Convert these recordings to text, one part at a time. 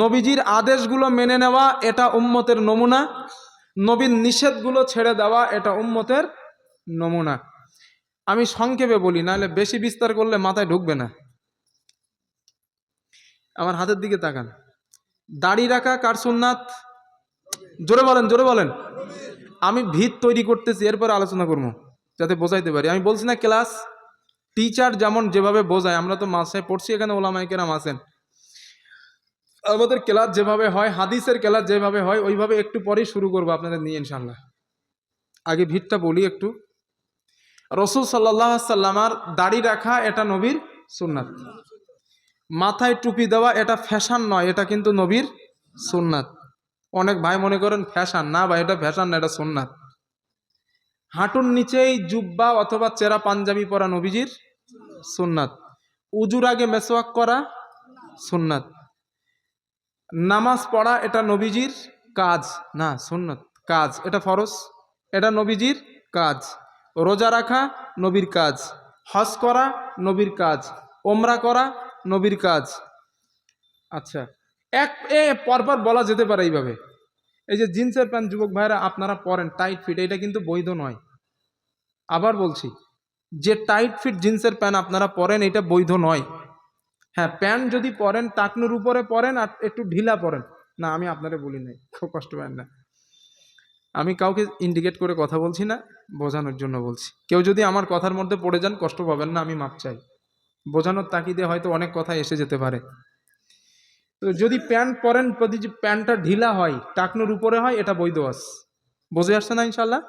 নবীজির আদেশগুলো মেনে নেওয়া এটা উম্মতের নমুনা। নবীর নিষেধগুলো ছেড়ে দেওয়া এটা উম্মতের নমুনা। আমি সংক্ষেপে বলি, নাহলে বেশি বিস্তার করলে মাথায় ঢুকবে না। আমার হাতের দিকে তাকান। দাড়ি রাখা কার জোরে বলেন জোরে বলেন। আমি ভিত তৈরি করতেছি, এরপর আলোচনা করব, যাতে বোঝাইতে পারি। আমি বলছি না, ক্লাস, টিচার যেমন যেভাবে বোঝায়, আমরা তো মাসে পড়ছি, এখানে ওলামাইকেরাম আছেন। আমাদের ক্লাস যেভাবে হয়, হাদিসের ক্লাস যেভাবে হয়, ওইভাবে একটু পরেই শুরু করব আপনাদের নিয়ে ইনশাল্লাহ আগে ভিড়টা বলি একটু। রসুল সাল্লাহ সাল্লামার দাড়ি রাখা এটা নবীর সুন্নাত। মাথায় টুপি দেওয়া এটা ফ্যাশন নয়, এটা কিন্তু নবীর সুন্নাত। অনেক ভাই মনে করেন ফ্যাশন। না ভাই, এটা ফ্যাশন না, এটা সুন্নাত। হাঁটুর নিচেই জুব্বা অথবা চেরা পাঞ্জাবি পরা নবীজির সুন্নাত। উজুর আগে মেসোয়াক করা সুন্নাত। নামাজ পড়া এটা নবীজির কাজ। না, সুন্নত। কাজ। এটা ফরজ। এটা নবীজির কাজ। রোজা রাখা নবীর কাজ। হজ করা নবীর কাজ। ওমরা করা নবীর কাজ। আচ্ছা। এক, এ, পরপর বলা যেতে পারে এইভাবে। এই যে জিন্সের প্যান্ট, যুবক ভাইরা আপনারা পরেন। টাইট ফিট, এটা কিন্তু বৈধ নয়। আবার বলছি, যে টাইট ফিট জিন্সের প্যান্ট আপনারা পরেন, এটা বৈধ নয়। হ্যাঁ প্যান্ট যদি পরেন, টাকনুর উপরে পরেন আর একটু ঢিলা পরেন। না, আমি আপনারে বলি নাই, খুব কষ্ট পাবেন না। আমি কাউকে ইন্ডিকেট করে কথা বলছি না, বোঝানোর জন্য বলছি। কেউ যদি আমার কথার মধ্যে পড়ে যান, কষ্ট পাবেন না, আমি মাপ চাই। বোঝানোর তাকিদে হয়তো অনেক কথা এসে যেতে পারে। তো যদি প্যান্ট পরেন, যদি যে প্যান্টটা ঢিলা হয়, টাকনুর উপরে হয়, এটা বৈধ আস। বুঝে আসছে না ইনশাল্লাহ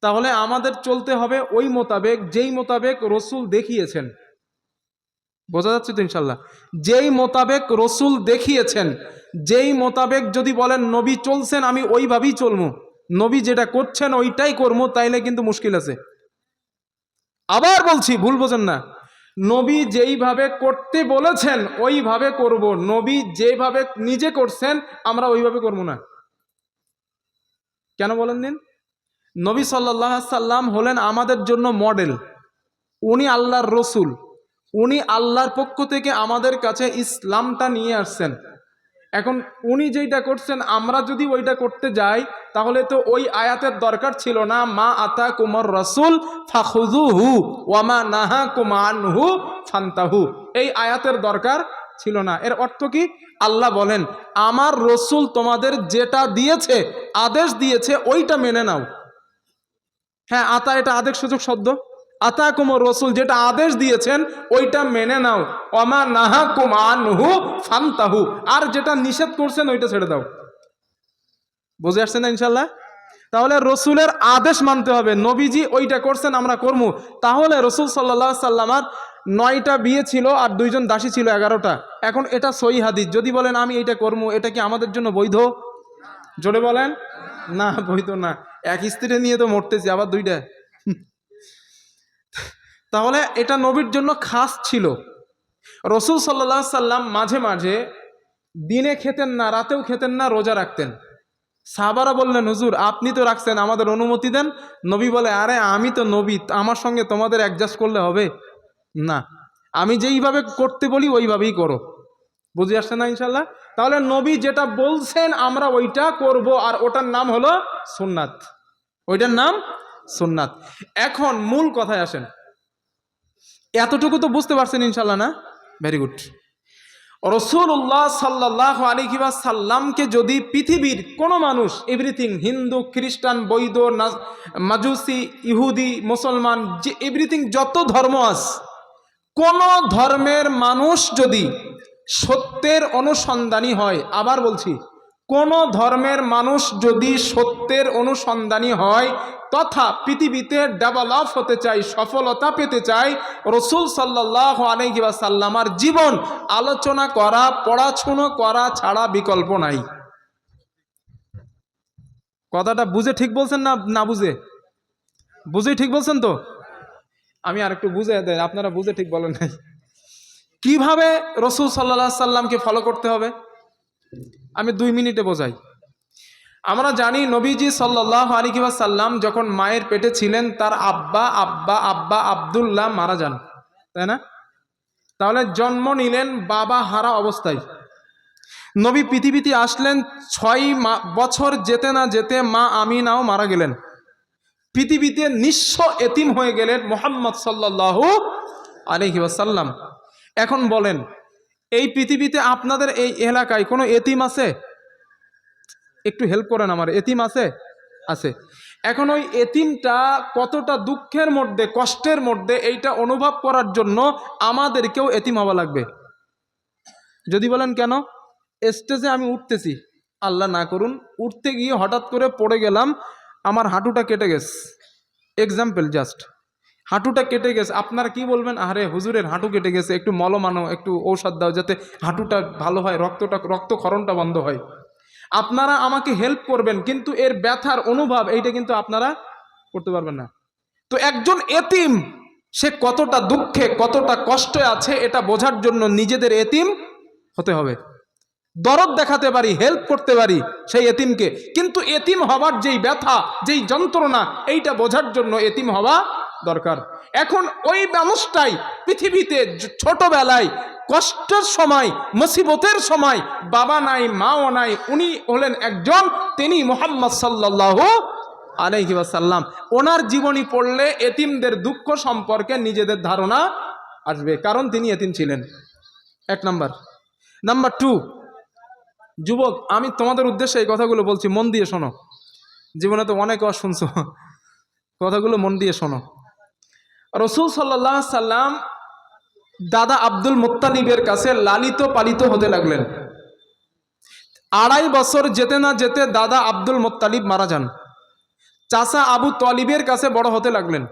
তাহলে আমাদের চলতে হবে ওই মোতাবেক, যেই মোতাবেক রসুল দেখিয়েছেন। বোঝা যাচ্ছে তো ইনশাল্লাহ যেই মোতাবেক রসুল দেখিয়েছেন, যেই মোতাবেক যদি বলেন নবী চলছেন, আমি ওইভাবেই চলবো। নবী যেটা করছেন, ওইটাই করব, তাইলে কিন্তু মুশকিল আছে। আবার বলছি, ভুল বোঝেন না। নবী যেইভাবে করতে বলেছেন, ওইভাবে করব। নবী যেভাবে নিজে করছেন, আমরা ওইভাবে করব না। কেন বলেন দিন? নবী সাল্লাহ সাল্লাম হলেন আমাদের জন্য মডেল উনি আল্লাহর রসুল। উনি আল্লাহর পক্ষ থেকে আমাদের কাছে ইসলামটা নিয়ে আসছেন। এখন উনি যেইটা করছেন, আমরা যদি ওইটা করতে যাই, তাহলে তো ওই আয়াতের দরকার ছিল না, মা আতা কুমর রসুল ফাখুজু হু ওয়ামা নাহা কুমান হু ফান্তাহু। এই আয়াতের দরকার ছিল না। এর অর্থ কি? আল্লাহ বলেন, আমার রসুল তোমাদের যেটা দিয়েছে, আদেশ দিয়েছে, ওইটা মেনে নাও। হ্যাঁ আতা এটা আদেশ সুযোগ শব্দ? আতা কুমর রসুল যেটা আদেশ দিয়েছেন, ওইটা মেনে নাও। অমা নাহা কুমানহু ফান্তাহু আর যেটা নিষেধ করছেন, ওইটা ছেড়ে দাও। বুঝে আসছেন না, ইনশাল্লাহ? তাহলে রসুলের আদেশ মানতে হবে। নবীজি ওইটা করছেন, আমরা করব তাহলে রসুল সাল্লাহ সাল্লামার নয়টা বিয়ে ছিল আর দুইজন দাসী ছিল, এগারোটা। এখন এটা সই হাদিস। যদি বলেন, আমি এইটা করব এটা কি আমাদের জন্য বৈধ? জোরে বলেন, না, বৈধ না। এক স্ত্রী নিয়ে তো মরতেছি, আবার দুইটা? তাহলে এটা নবীর জন্য খাস ছিল। রসুল সাল্লাহ সাল্লাম মাঝে মাঝে দিনে খেতেন না, রাতেও খেতেন না, রোজা রাখতেন। সাহাবারা বললেন, হুজুর, আপনি তো রাখছেন, আমাদের অনুমতি দেন। নবী বলে, আরে, আমি তো নবী, আমার সঙ্গে তোমাদের অ্যাডজাস্ট করলে হবে? না, আমি যেইভাবে করতে বলি, ওইভাবেই করো। বুঝে আসছে না ইনশাল্লাহ তাহলে নবী যেটা বলছেন, আমরা ওইটা করব, আর ওটার নাম হলো সুন্নাত। ওইটার নাম সুন্নাত। এখন মূল কথায় আসেন। এতটুকু তো বুঝতে পারছেন ইনশাল্লাহ, না? ভেরি গুড রসুল্লাহ সাল্লাহ আলিকিবা সাল্লামকে যদি পৃথিবীর কোনো মানুষ এভরিথিং হিন্দু, খ্রিস্টান, বৈধ মাজুসি, ইহুদি, মুসলমান, যে এভরিথিং যত ধর্ম আছে, কোন ধর্মের মানুষ যদি সত্যের অনুসন্ধানী হয়, আবার বলছি, কোন ধর্মের মানুষ যদি সত্যের অনুসন্ধানী হয় তথা পৃথিবীতে ডেভেলপ হতে চাই, সফলতা পেতে চাই, রসুল সাল্লাহ আলহিবা সাল্লামার জীবন আলোচনা করা, পড়াশুনো করা ছাড়া বিকল্প নাই। কথাটা বুঝে ঠিক বলছেন না না বুঝে? বুঝে ঠিক বলছেন তো? আমি আর একটু বুঝে দেয় আপনারা বুঝে ঠিক বলেন নাই। কীভাবে রসুল সাল্লাহ সাল্লামকে ফলো করতে হবে? আমি দুই মিনিটে বোঝাই। আমরা জানি নবীজি সাল্লাহ আলিকিবা সাল্লাম যখন মায়ের পেটে ছিলেন, তার আব্বা আব্বা আব্বা আবদুল্লাহ মারা যান। তাই না? তাহলে জন্ম নিলেন বাবা হারা অবস্থায়। নবী পৃথিবীতে আসলেন, ছয় বছর যেতে না যেতে মা আমিনাও মারা গেলেন। পৃথিবীতে নিঃস্ব এতিম হয়ে গেলেন মোহাম্মদ সাল্লাহ আলহি ওয়াসাল্লাম। এখন বলেন, এই পৃথিবীতে আপনাদের এই এলাকায় কোনো এতিম আছে? একটু হেল্প করেন আমার, এতিম আছে? আছে। এখন ওই এতিমটা কতটা দুঃখের মধ্যে, কষ্টের মধ্যে এইটা অনুভব করার জন্য আমাদেরকেও এতিম হওয়া লাগবে। যদি বলেন কেন? স্টেজে আমি উঠতেছি। আল্লাহ না করুন, উঠতে গিয়ে হঠাৎ করে পড়ে গেলাম, আমার হাঁটুটা কেটে গেছে। এক্সাম্পল জাস্ট হাঁটুটা কেটে গেছে। আপনারা কি বলবেন? আরে হুজুরের হাঁটু কেটে গেছে। একটু মলম আনো একটু ঔষধ দাও যাতে হাঁটুটা ভালো হয়, রক্তটা, রক্তক্ষরণটা বন্ধ হয়। আপনারা আমাকে হেল্প করবেন, কিন্তু এর ব্যথার অনুভব এইটা কিন্তু আপনারা করতে পারবেন না। তো একজন এতিম, সে কতটা দুঃখে, কতটা কষ্টে আছে এটা বোঝার জন্য নিজেদের এতিম হতে হবে। দরদ দেখাতে পারি হেল্প করতে পারি সেই এতিমকে, কিন্তু এতিম হবার যেই ব্যথা, যেই যন্ত্রণা, এইটা বোঝার জন্য এতিম হওয়া দরকার। এখন ওই মানুষটাই পৃথিবীতে ছোটবেলায় কষ্টের সময়, মুসিবতের সময়, বাবা নাই, মাও নাই, উনি হলেন একজন, তিনি মোহাম্মদ সাল্লাহ আলহি ওয়াসাল্লাম। ওনার জীবনী পড়লে এতিমদের দুঃখ সম্পর্কে নিজেদের ধারণা আসবে, কারণ তিনি এতিম ছিলেন। এক নাম্বার। নাম্বার টু, যুবক, আমি তোমাদের উদ্দেশ্যে এই কথাগুলো বলছি, মন দিয়ে শোনো। জীবনে তো অনেক অ শুনছো কথাগুলো মন দিয়ে শোনো। রসুল সাল্লাহ সাল্লাম দাদা আব্দুল মোত্তালিবের কাছে লালিত পালিত হতে লাগলেন। আড়াই বছর যেতে না যেতে দাদা আব্দুল মোত্তালিব মারা যান। চাচা আবু তলিবের কাছে বড় হতে লাগলেন।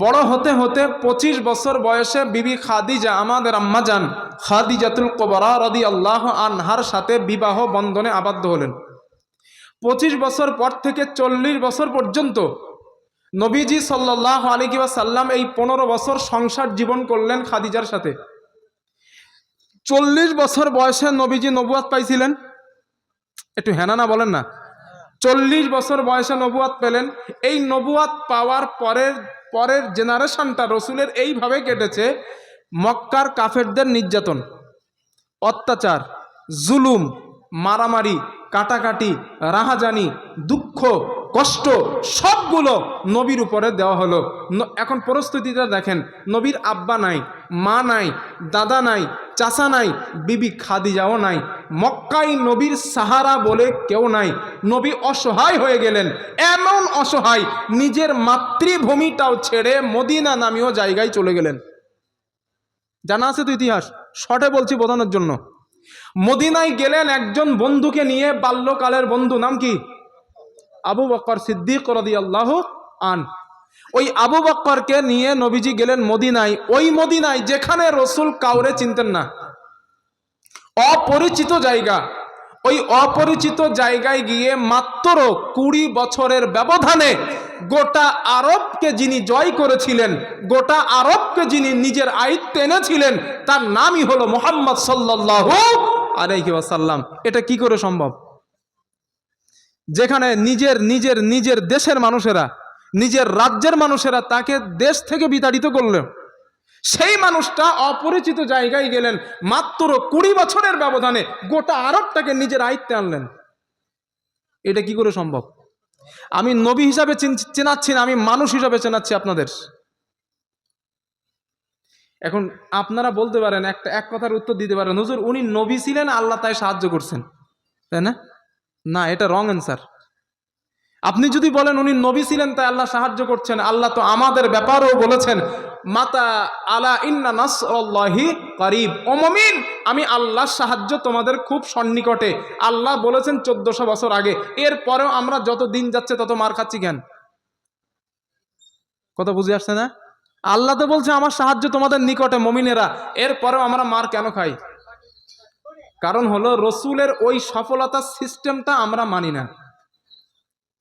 বড় হতে হতে পঁচিশ বছর বয়সে বিবি খাদিজা, আমাদের আম্মা যান, খাদিজাতুল কোবরা রদি আল্লাহ আনহার সাথে বিবাহ বন্ধনে আবদ্ধ হলেন। পঁচিশ বছর পর থেকে চল্লিশ বছর পর্যন্ত নবীজি সাল্লাহ আলিকি সাল্লাম এই পনেরো বছর সংসার জীবন করলেন খাদিজার সাথে। চল্লিশ বছর বয়সে নবীজি নবুয়াত পাইছিলেন। একটু হেনানা বলেন না। চল্লিশ বছর বয়সে নবুয়াত পেলেন। এই নবুয়াত পাওয়ার পরের পরের জেনারেশনটা রসুলের এইভাবে কেটেছে, মক্কার কাফেরদের নির্যাতন, অত্যাচার, জুলুম, মারামারি, কাটাকাটি, রাহাজানি, দুঃখ কষ্ট সবগুলো নবীর উপরে দেওয়া হলো। এখন পরিস্থিতিটা দেখেন, নবীর আব্বা নাই, মা নাই, দাদা নাই, চাচা নাই, বিবি খাদিজাও নাই। মক্কাই নবীর সাহারা বলে কেউ নাই। নবী অসহায় হয়ে গেলেন। এমন অসহায়, নিজের মাতৃভূমিটাও ছেড়ে মদিনা নামীয় জায়গায় চলে গেলেন। জানা আছে তো ইতিহাস? শর্টে বলছি বোঝানোর জন্য। মদিনায় গেলেন একজন বন্ধুকে নিয়ে, বাল্যকালের বন্ধু, নাম কি? আবু বক্কর সিদ্দিক রদি আন। ওই আবু বক্করকে নিয়ে নবীজি গেলেন মদিনায়। ওই মদিনায় যেখানে রসুল কাউরে চিনতেন না। অপরিচিত জায়গা। ওই অপরিচিত জায়গায় গিয়ে মাত্র কুড়ি বছরের ব্যবধানে গোটা আরবকে যিনি জয় করেছিলেন, গোটা আরবকে যিনি নিজের আয়ত্তে এনেছিলেন, তার নামই হলো মোহাম্মদ সাল্লাহ আলাইহি ওয়াসাল্লাম। এটা কি করে সম্ভব? যেখানে নিজের নিজের নিজের দেশের মানুষেরা, নিজের রাজ্যের মানুষেরা তাকে দেশ থেকে বিতাড়িত করলেন। সেই মানুষটা অপরিচিত জায়গায় গেলেন, মাত্র কুড়ি বছরের ব্যবধানে গোটা আরবটাকে নিজের আয়ত্তে আনলেন। এটা কি করে সম্ভব? আমি নবী হিসাবে চিন- চেনাচ্ছি না, আমি মানুষ হিসাবে চেনাচ্ছি আপনাদের। এখন আপনারা বলতে পারেন, একটা, এক কথার উত্তর দিতে পারেন। হুজুর, উনি নবী ছিলেন, আল্লাহ তাই সাহায্য করছেন। তাই না? না, এটা রং অ্যান্সার আপনি যদি বলেন উনি নবী ছিলেন, তাই আল্লাহ সাহায্য করছেন, আল্লাহ তো আমাদের ব্যাপারেও বলেছেন, মাতা আলা ইন্না নাসরাল্লাহি করিব। ও মমিন, আমি আল্লাহর সাহায্য তোমাদের খুব সন্নিকটে। আল্লাহ বলেছেন চোদ্দশো বছর আগে, এরপরেও আমরা যত দিন যাচ্ছে তত মার খাচ্ছি কেন? কথা বুঝে আসছে না? আল্লাহ তো বলছে, আমার সাহায্য তোমাদের নিকটে, মমিনেরা, এরপরেও আমরা মার কেন খাই? কারণ হলো রসুলের ওই সফলতার সিস্টেমটা আমরা মানি না।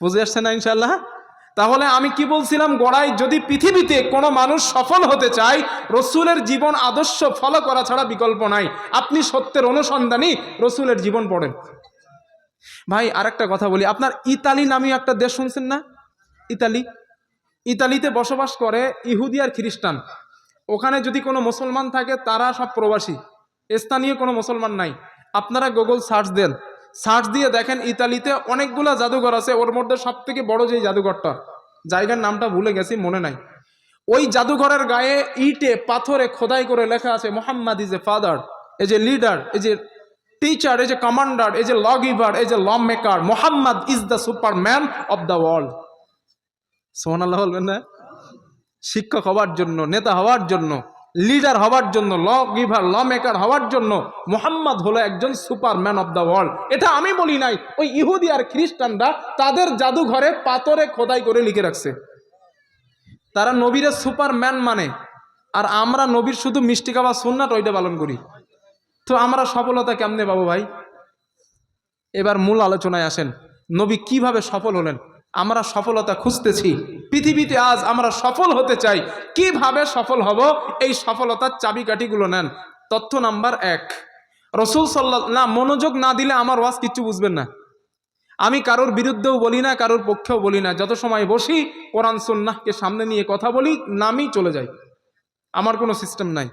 বুঝে আসছে না ইনশাল্লাহ তাহলে আমি কি বলছিলাম? গড়াই যদি পৃথিবীতে কোনো মানুষ সফল হতে চায়, রসুলের জীবন আদর্শ ফলো করা ছাড়া বিকল্প নাই। আপনি সত্যের অনুসন্ধানী রসুলের জীবন পড়েন। ভাই, আরেকটা কথা বলি। আপনার ইতালি নামীয় একটা দেশ শুনছেন না? ইতালি। ইতালিতে বসবাস করে ইহুদি আর খ্রিস্টান। ওখানে যদি কোনো মুসলমান থাকে, তারা সব প্রবাসী। স্থানীয় কোনো মুসলমান নাই। আপনারা গুগল সার্চ দেন। সার্চ দিয়ে দেখেন ইতালিতে অনেকগুলা জাদুঘর আছে, ওর মধ্যে সব থেকে বড় যে জাদুঘরটা। জায়গার নামটা ভুলে গেছি, মনে নাই। ওই জাদুঘরের গায়ে ইটে, পাথরে খোদাই করে লেখা আছে, Muhammad is a father, as a leader, as a teacher, as a commander, as a lawgiver as a lawmaker Muhammad is the super man of the world. সোহান আল্লাহ বলবেন না? শিক্ষক হওয়ার জন্য, নেতা হওয়ার জন্য। লিডার হওয়ার জন্য ল গিভার ল মেকার হওয়ার জন্য মোহাম্মদ হলো একজন super man of the world এটা আমি বলি নাই, ওই ইহুদি আর খ্রিস্টানরা তাদের জাদুঘরে পাথরে খোদাই করে লিখে রাখছে। তারা নবীরে সুপার ম্যান মানে আর আমরা নবীর শুধু মিষ্টি খাওয়া সুন্নাট ওইটা পালন করি। তো আমরা সফলতা কেমনে পাবো ভাই? এবার মূল আলোচনায় আসেন, নবী কীভাবে সফল হলেন? আমরা সফলতা খুঁজতেছি। পৃথিবীতে আজ আমরা সফল হতে চাই। কীভাবে সফল হব? এই সফলতার চাবিকাঠিগুলো নেন। তথ্য নাম্বার এক। রসুল সাল্লাহ না, মনোযোগ না দিলে আমার ওয়াজ কিচ্ছু বুঝবেন না। আমি কারোর বিরুদ্ধেও বলি না, কারোর পক্ষেও বলি না। যত সময় বসি, কোরআন সন্ন্যাহকে সামনে নিয়ে কথা বলি, নামই চলে যাই আমার কোনো সিস্টেম নাই।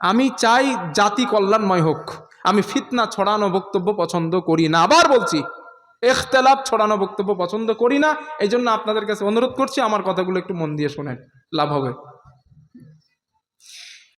আমি চাই জাতি কল্যাণময় হোক। আমি ফিতনা ছড়ানো বক্তব্য পছন্দ করি না। আবার বলছি এখতেলাফ ছড়ানো বক্তব্য পছন্দ করি না। এই জন্য আপনাদের কাছে অনুরোধ করছি, আমার কথাগুলো একটু মন দিয়ে শোনেন। লাভ হবে।